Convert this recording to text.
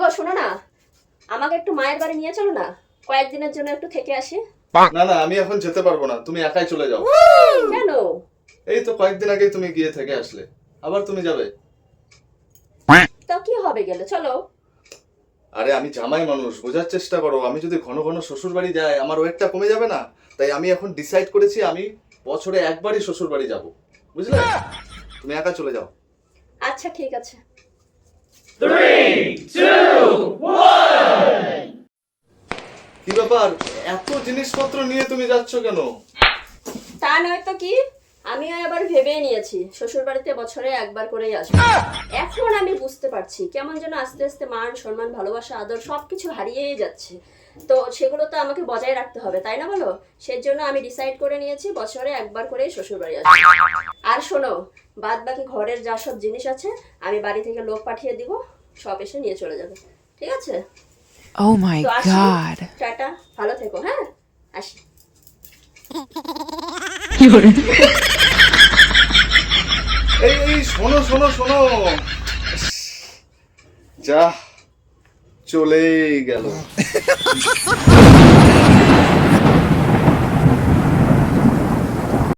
গো শোনো না। আমাকে একটু মায়ের বাড়ি নিয়ে চলো না। কয়েকদিনের জন্য একটু থেকে আসি। না না আমি এখন যেতে পারব না। তুমি একাই চলে যাও। কেন? এই তো কয়েকদিন আগে তুমি গিয়ে থেকে আসলে। আবার তুমি যাবে? তা কি হবে গেলে? চলো। আরে আমি জামাই মানুষ বোঝার চেষ্টা করো। আমি যদি ঘন ঘন শ্বশুর বাড়ি যাই আমার ওয়েটটা কমে যাবে না? তাই আমি এখন ডিসাইড করেছি আমি বছরে একবারই শ্বশুর বাড়ি যাব। বুঝলে? তুমি একা চলে যাও। আচ্ছা ঠিক আছে। কি ব্যাপার? এত জিনিসপত্র নিয়ে তুমি যাচ্ছ কেন? তা নয় তো কি? আমিও এবার ভেবেই নিয়েছি শ্বশুর বাড়িতে বছরে একবার করেই আসব। এখন আমি বুঝতে পারছি, কেমন যেন আস্তে আস্তে মান, সম্মান, ভালোবাসা, আদর সবকিছু হারিয়েই যাচ্ছে। তো সেগুলো তো আমাকে বজায় রাখতে হবে, তাই না বলো? সেই জন্য আমি ডিসাইড করে নিয়েছি, বছরে একবার করেই শ্বশুর বাড়ি আসব। আর শোনো বাদ বাকি ঘরের যা সব জিনিস আছে, আমি বাড়ি থেকে লোক পাঠিয়ে দিব, সব এসে নিয়ে চলে যাবে। ঠিক আছে? Oh মাই তো টাটা ভালো থেকো হ্যাঁ? আসি। এই এই শোনো শোনো শোনো। যা চলে গেল।